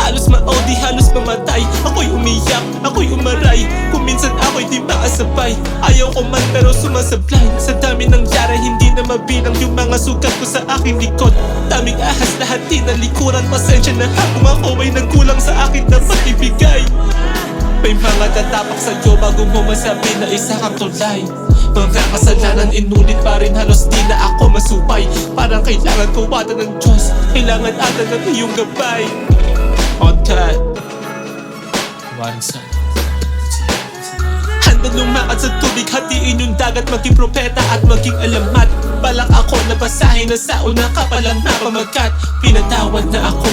Halos ma-OD, halos mamatay Ako'y umiyak, ako'y umaray Kung minsan ako'y di makasabay Ayaw ko man pero sumasablay Sa dami ng yara, hindi na mabilang Yung mga sugat ko sa aking likod Daming ahas, lahat di nalikuran Pasensya na ha kung ako ay nagkulang sa akin dapat ibigay May mga tatapak sa'yo bago mo masabi na isa kang tulay Mga kasalanan inulit pa rin. Halos di na ako masupay. Parang kailangan ko wata ng Diyos. Kailangan ata ng iyong gabay. On time Waring sun Handa lumakad sa tubig Hatiin yung dagat Maging propeta at maging alamat. Balak ako na basahin na sa una ka palang napamagat. Pinatawad na ako.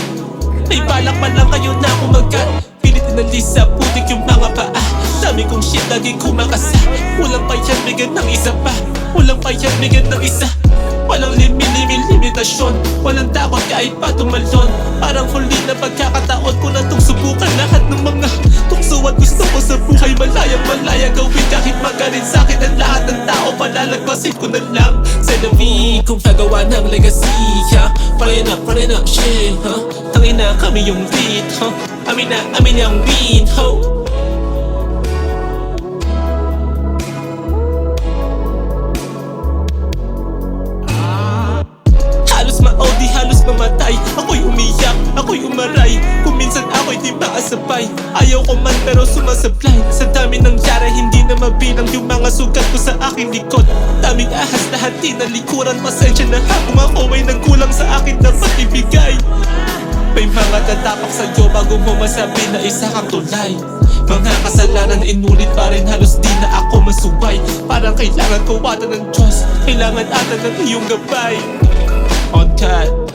May balak man lang kayo na kumagat Pilit inalis sa putik yung mga paa. Dami kong shit laging kumakasa Walang pa yan bigyan ng isa pa Walang pa yan bigyan ng isa Walang limi-limi limitasyon Walang takot kahit pa tumalon Parang huli na pagkakataon ko na itong subukan Lahat ng mga tukso at gusto ko sa buhay Malayang malaya gawin kahit magaling sakit Ang lahat ng tao palalagpasin ko na lang Sa labi kong pagawa ng legacy ha? Parin up, parin up, shit ha? Tangin na kami yung beat ha? Amin na, amin yung beat ho? Makasabay Ayaw ko man pero sumasablay Sa dami ng yara, hindi na mabilang Yung mga sugat ko sa aking likod. Daming ahas, lahat di nalikuran Pasensya na ha kung ako ay nagkulang sa akin Dapat ibigay May mga tatapak sa'yo bago mo masabi na isa kang tulay Mga kasalanan inulit pa rin halos di na ako masubay. Parang kailangan ko wata ng Diyos. Kailangan ata ng iyong gabay. On time